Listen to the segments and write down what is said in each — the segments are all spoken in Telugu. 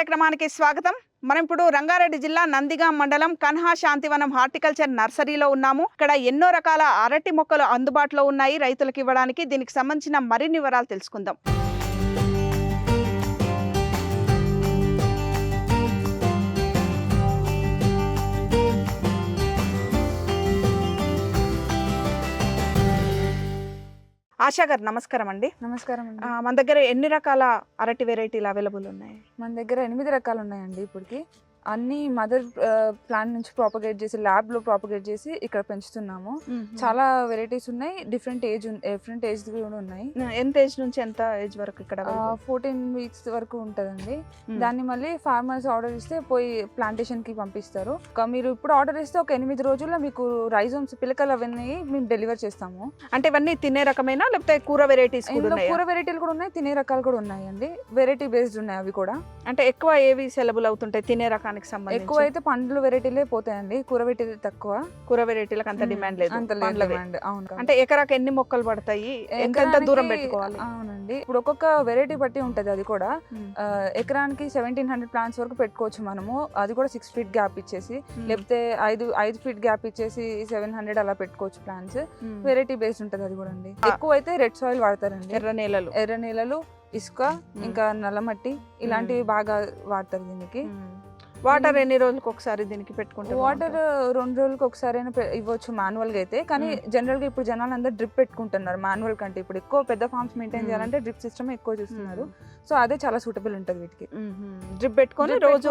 కార్యక్రమానికి స్వాగతం. మనం ఇప్పుడు రంగారెడ్డి జిల్లా నందిగాం మండలం కన్హా శాంతివనం హార్టికల్చర్ నర్సరీలో ఉన్నాము. ఇక్కడ ఎన్నో రకాల అరటి మొక్కలు అందుబాటులో ఉన్నాయి రైతులకు ఇవ్వడానికి. దీనికి సంబంధించిన మరిన్ని వివరాలు తెలుసుకుందాం. ఆశా గారు నమస్కారం అండి. నమస్కారం అండి. మన దగ్గర ఎన్ని రకాల అరటి వెరైటీలు అవైలబుల్ ఉన్నాయి? మన దగ్గర ఎనిమిది రకాలు ఉన్నాయండి ఇప్పటికి. అన్ని మదర్ ప్లాంట్ నుంచి ప్రాపగేట్ చేసి ల్యాబ్లో ప్రాపగేట్ చేసి ఇక్కడ పెంచుతున్నాము. చాలా వెరైటీస్ ఉన్నాయి. డిఫరెంట్ ఏజ్ డిఫరెంట్ ఏజ్ కూడా ఉన్నాయి. ఎంత ఏజ్ నుంచి ఎంత ఏజ్ వరకు ఇక్కడ? ఫోర్టీన్ వీక్స్ వరకు ఉంటుందండి. దాన్ని మళ్ళీ ఫార్మర్స్ ఆర్డర్ ఇస్తే పోయి ప్లాంటేషన్కి పంపిస్తారు. మీరు ఇప్పుడు ఆర్డర్ ఇస్తే ఒక ఎనిమిది రోజుల్లో మీకు రైజోమ్స్ పిలకలు అవన్నీ మేము డెలివర్ చేస్తాము. అంటే ఇవన్నీ తినే రకమేనా? లేకపోతే కూర వెరైటీస్ కూర వెరైటీలు కూడా ఉన్నాయి తినే రకాలు కూడా ఉన్నాయండి. వెరైటీ బేస్డ్ ఉన్నాయి అవి కూడా. అంటే ఎక్కువ ఏవి సెలబుల్ అవుతుంటాయి తినే రకానికి సంబంధించి. ఎక్కువ అయితే పండ్లు వెరైటీలే పోతాయండి. కూర వెరైటీలు తక్కువ. కూర వెరైటీలకు అంత డిమాండ్ లేదు. అంత demand. అవును. అంటే ఎకరాకి ఎన్ని మొక్కలు పడతాయి? ఎంత దూరం పెట్టుకోవాలి? అవునండి. ఇప్పుడు ఒక్కొక్క వెరైటీ బట్టి ఉంటది అది కూడా. ఎకరానికి సెవెంటీన్ హండ్రెడ్ ప్లాంట్స్ వరకు పెట్టుకోవచ్చు మనము. అది కూడా సిక్స్ ఫీట్ గ్యాప్ ఇచ్చేసి లేకపోతే ఐదు ఐదు ఫీట్ గ్యాప్ ఇచ్చేసి సెవెన్ హండ్రెడ్ అలా పెట్టుకోవచ్చు ప్లాంట్స్. వెరైటీ బేస్డ్ ఉంటది అది కూడా అండి. ఎక్కువ అయితే రెడ్ సాయిల్ వాడతారండి. ఎర్ర నేలలు. ఎర్ర నేలలు ఇసుక ఇంకా నల్లమట్టి ఇలాంటివి బాగా వాడతారు దీనికి. వాటర్ ఎన్ని రోజులకు ఒకసారి దీనికి పెట్టుకుంటే? వాటర్ రెండు రోజులకి ఒకసారి ఇవ్వచ్చు మాన్యువల్గా అయితే. కానీ జనరల్గా ఇప్పుడు జనాలు అందరూ డ్రిప్ పెట్టుకుంటున్నారు మాన్యువల్ కంటే. ఇప్పుడు ఎక్కువ పెద్ద ఫార్మ్స్ మెయింటైన్. చేయాలంటే డ్రిప్ సిస్టమ్ ఎక్కువ చూస్తున్నారు. సో అదే చాలా సూటబుల్ ఉంటుంది వీటికి. డ్రిప్ పెట్టుకొని రోజు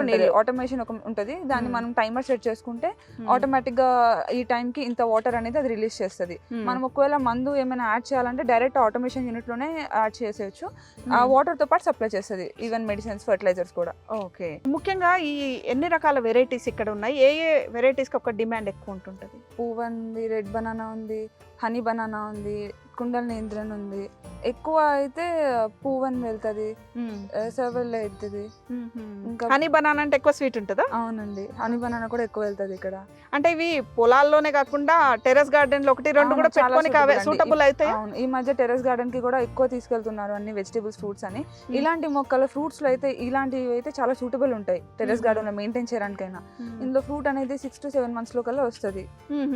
నీళ్ళు ఆటోమేషన్ ఒక ఉంటుంది. దాన్ని. మనం టైమర్ సెట్ చేసుకుంటే. ఆటోమేటిక్గా ఈ టైం కి ఇంత వాటర్ అనేది అది రిలీజ్ చేస్తుంది. మనం ఒకవేళ మందు ఏమైనా యాడ్ చేయాలంటే డైరెక్ట్ ఆటోమేషన్ యూనిట్లోనే యాడ్ చేసేయచ్చు. ఆ. వాటర్తో పాటు సప్లై చేస్తుంది. ఈవెన్ మెడిసిన్స్ ఫర్టిలైజర్స్ కూడా. ఓకే. ఓకే. ముఖ్యంగా ఈ ఎన్ని రకాల వెరైటీస్ ఇక్కడ ఉన్నాయి? ఏ ఏ వెరైటీస్కి ఒక డిమాండ్ ఎక్కువ ఉంటుంటుంది? పువ్వు ఉంది రెడ్ బనానా ఉంది హనీ బనానా ఉంది కుండల నేంద్రన్ ఉంది. ఎక్కువ అయితే పువ్వన్ వెళ్తుంది సర్వెల్ వెళ్తుంది ఇంకా- హనీ బనానా అంటే ఎక్కువ స్వీట్ ఉంటుందా? అవునండి. హనీ బనానా కూడా ఎక్కువ వెళ్తుంది ఇక్కడ. అంటే ఇవి పొలాల్లోనే కాకుండా టెరెస్ గార్డెన్లో ఒకటి రెండు కూడా చాలా పెట్టుకొని. సూటబుల్ అయితే అవును ఈ మధ్య టెరెస్ గార్డెన్కి కూడా ఎక్కువ తీసుకెళ్తున్నారు అన్ని వెజిటేబుల్స్ ఫ్రూట్స్ అని. ఇలాంటి మొక్కలు ఫ్రూట్స్లో అయితే ఇలాంటివి అయితే చాలా సూటబుల్ ఉంటాయి టెరెస్. గార్డెన్లో మెయింటైన్ చేయడానికైనా. ఇందులో ఫ్రూట్ అనేది సిక్స్ టు సెవెన్ మంత్స్లో కల్లా వస్తుంది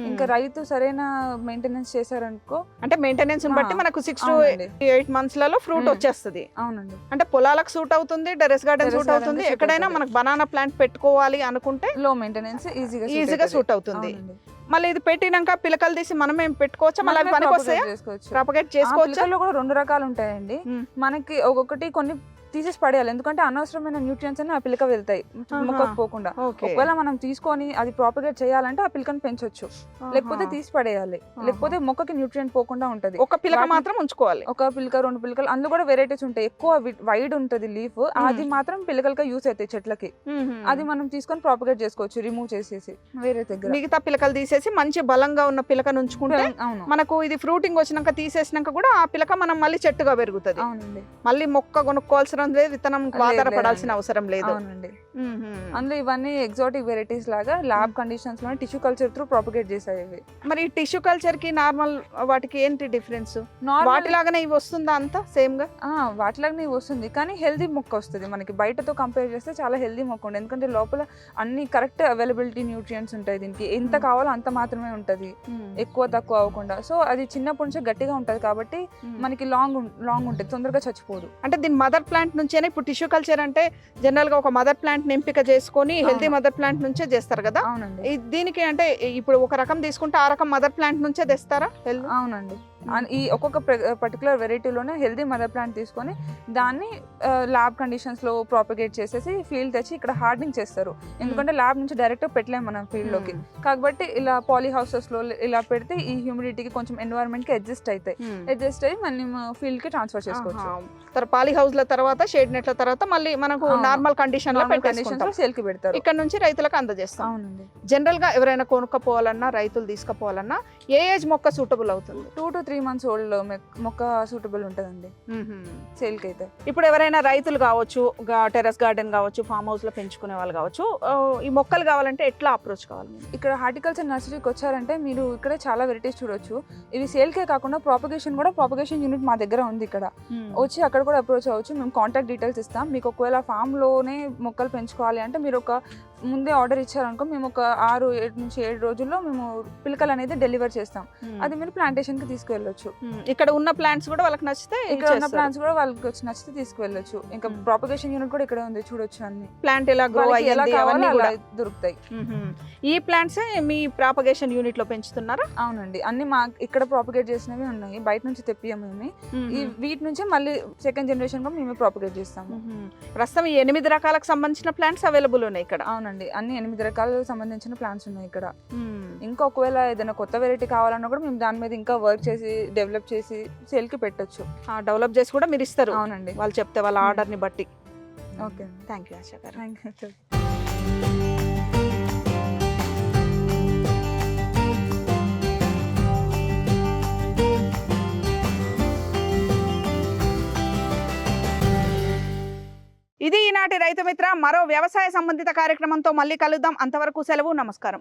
ఇంకా రైతు సరైన మెయింటెనెన్స్ చేశారనుకో అంటే మెయింటెనెన్స్ బట్టి మనకు సిక్స్ టు ఎయిట్ మంత్స్లలో ఫ్రూట్. వచ్చేస్తుంది. అవునండి. అంటే పొలాలకు సూట్ అవుతుంది టెరెస్ గార్డెన్ సూట్ అవుతుంది. ఎక్కడైనా. మనకు బనానా ప్లాంట్ పెట్టుకోవాలి అనుకుంటే లో మెయింటెనెన్స్ ఈజీగా ఈజీగా సూట్ అవుతుంది. మళ్ళీ ఇది పెట్టినాక పిలకలు తీసి మనం ఏం పెట్టుకోవచ్చా? మళ్ళీ పనికి వస్తాయా ప్రాపగేట్ చేసుకోవచ్చా. కూడా రెండు రకాలు ఉంటాయండి. మనకి ఒక్కొక్కటి కొన్ని తీసేసి పడేయాలి ఎందుకంటే అనవసరమైన న్యూట్రియన్స్ అని ఆ పిలక వెళ్తాయి. మొక్కకు పోకుండా. ఒకవేళ మనం తీసుకొని అది ప్రాపగేట్ చేయాలంటే ఆ పిలకను పెంచొచ్చు. లేకపోతే తీసి పడేయాలి లేకపోతే మొక్కకి న్యూట్రియంట్ పోకుండా ఉంటది. ఒక పిలక వాటిని- మాత్రం ఉంచుకోవాలి. ఒక పిలక రెండు పిలకలు అందులో కూడా వెరైటీస్ ఉంటాయి. ఎక్కువ వైడ్ ఉంటది లీఫ్ అది మాత్రం పిలకలుగా యూస్ అవుతాయి చెట్లకి. అది మనం తీసుకొని ప్రాపగేట్ చేసుకోవచ్చు రిమూవ్ చేసేసి వేరే దగ్గర. మిగతా పిలకలు తీసేసి మంచి బలంగా ఉన్న పిలకను ఉంచుకుంటే మనకు ఇది ఫ్రూటింగ్ వచ్చినాక తీసేసినాక కూడా ఆ పిలక మనం మళ్ళీ చెట్టుగా పెరుగుతుంది. అవునండి. మళ్ళీ మొక్క కొనుక్కోవాల్సిన లేదు విత్తనం ఆధారపడాల్సిన. అవసరం లేదు. అవునండి. అందులో ఇవన్నీ ఎగ్జాటిక్ వెరైటీస్ లాగా ల్యాబ్ కండిషన్స్లో టిష్యూ కల్చర్ త్రూ ప్రాపగేట్ చేసాయి ఇవి. మరి టిష్యూ కల్చర్కి నార్మల్ వాటికి ఏంటి డిఫరెన్స్ నార్మల్ వాటిలాగానే ఇవి వస్తుందా అంతా సేమ్గా? వాటిలాగానే ఇవి వస్తుంది. కానీ హెల్దీ మొక్క వస్తుంది మనకి. బయటతో కంపేర్ చేస్తే చాలా హెల్దీ మొక్క ఉంటుంది ఎందుకంటే లోపల అన్ని కరెక్ట్ అవైలబిలిటీ న్యూట్రియంట్స్ ఉంటాయి దీనికి. ఎంత. కావాలో అంత మాత్రమే ఉంటది. ఎక్కువ తక్కువ అవ్వకుండా. సో అది చిన్నప్పటి నుంచి గట్టిగా ఉంటది కాబట్టి మనకి లాంగ్ లాంగ్ ఉంటుంది. తొందరగా చచ్చిపోదు. అంటే దీని మదర్ ప్లాంట్ నుంచేనే? ఇప్పుడు టిష్యూ కల్చర్ అంటే జనరల్గా ఒక మదర్ ప్లాంట్ ఎంపిక చేసుకొని హెల్తీ. మదర్ ప్లాంట్ నుంచే చేస్తారు కదా? అవునండి. దీనికి అంటే ఇప్పుడు ఒక రకం తీసుకుంటే ఆ రకం మదర్ ప్లాంట్ నుంచే తెస్తారా అవునండి. ఈ ఒక్కొక్క పర్టికులర్ వెరైటీలోనే హెల్దీ మదర్ ప్లాంట్ తీసుకొని దాన్ని ల్యాబ్ కండిషన్స్లో ప్రాపగేట్ చేసేసి ఫీల్డ్ తెచ్చి ఇక్కడ హార్డనింగ్ చేస్తారు. ఎందుకంటే ల్యాబ్ నుంచి డైరెక్ట్ పెట్టలేము మనం ఫీల్డ్లోకి. కాబట్టి ఇలా పాలీ హౌసెస్లో ఇలా పెడితే ఈ హ్యూమిడిటీకి కొంచెం ఎన్వైరన్మెంట్కి అడ్జస్ట్ అవుతాయి అడ్జస్ట్ అయ్యి మనం ఫీల్డ్కి ట్రాన్స్ఫర్ చేసుకోవచ్చు. తర్వాత పాలీ హౌస్ ల తర్వాత షేడ్ నెట్ల తర్వాత మళ్ళీ మనకు. నార్మల్ కండిషన్లో కండిషన్స్ పెట్టేసుకుంటాం లో సేల్కి పెడతారు. ఇక్కడ నుంచి రైతులకు అందజేస్తాం. అవునండి. జనరల్గా ఎవరైనా కొనుక్కపోవాలన్నా రైతులు తీసుకుపోవాలన్నా ఏ ఏజ్ మొక్క సూటబుల్ అవుతుంది? Two to three three months old మొక్క సూటబుల్ ఉంటుందండి. సేల్కి అయితే ఇప్పుడు ఎవరైనా రైతులు కావచ్చు టెరస్ గార్డెన్ కావచ్చు ఫామ్ హౌస్లో పెంచుకునే వాళ్ళు కావచ్చు ఈ మొక్కలు కావాలంటే ఎట్లా అప్రోచ్ కావాలి? ఇక్కడ హార్టికల్చర్ నర్సరీకి వచ్చారంటే మీరు ఇక్కడ చాలా వెరైటీస్ చూడొచ్చు. ఇవి సేల్కే కాకుండా ప్రాపగేషన్ కూడా ప్రాపగేషన్ యూనిట్ మా దగ్గర ఉంది ఇక్కడ. వచ్చి అక్కడ కూడా అప్రోచ్ అవ్వచ్చు. మేము కాంటాక్ట్ డీటెయిల్స్ ఇస్తాం. మీకు ఒకవేళ ఫామ్లోనే మొక్కలు పెంచుకోవాలి అంటే మీరు ఒక ముందే ఆర్డర్ ఇచ్చారనుకో మేము ఒక ఆరు ఏడు నుంచి ఏడు రోజుల్లో మేము పిలకలు అనేది డెలివర్ చేస్తాం. అది మీరు ప్లాంటేషన్కి తీసుకువెళ్ళొచ్చు. ఉమ్, ఇక్కడ ఉన్న ప్లాంట్స్ కూడా వాళ్ళకి నచ్చితే ఇక్కడ ఉన్న ప్లాంట్స్ కూడా వాళ్ళకి వచ్చి నచ్చితే తీసుకువెళ్ళొచ్చు. ఇంకా Hmm. ప్రాపగేషన్ యూనిట్ కూడా ఇక్కడ ఉంది చూడొచ్చు అన్ని. ప్లాంట్ ఎలా గ్రో ఎలా కావాలో అలా దొరుకుతాయి. ఈ ప్లాంట్స్ మీ ప్రాపగేషన్ యూనిట్లో పెంచుతున్నారా? అవునండి. అన్ని మా ఇక్కడ ప్రాపగేట్ చేసినవి ఉన్నాయి. బయట నుంచి తెప్పియము ఈ వీటి నుంచి మళ్ళీ సెకండ్ జనరేషన్ కూడా మేమే ప్రాపగేట్ చేస్తాము. ప్రస్తుతం ఎనిమిది రకాలకు సంబంధించిన ప్లాంట్స్ అవైలబుల్ ఉన్నాయి ఇక్కడ. అవునండి. అన్ని ఎనిమిది రకాలకు సంబంధించిన ప్లాంట్స్ ఉన్నాయి ఇక్కడ. మ్మ్. ఇంకా ఒకవేళ ఏదైనా కొత్త వెరైటీ కావాలన్నా కూడా మేము దాని మీద ఇంకా వర్క్ చేసి డెవలప్ చేసి సేల్కి పెట్టొచ్చు. ఆ, డెవలప్ చేసి కూడా మీరు ఇస్తారు. అవునండి. వాళ్ళు చెప్తే వాళ్ళ మ్మ్. ఆర్డర్ని బట్టి. ఓకే థ్యాంక్ యూ ఆశా గారు. థ్యాంక్ యూ ఈనాటి రైతు మిత్ర మరో వ్యవసాయ సంబంధిత కార్యక్రమంతో మళ్ళీ కలుద్దాం. అంతవరకు సెలవు నమస్కారం.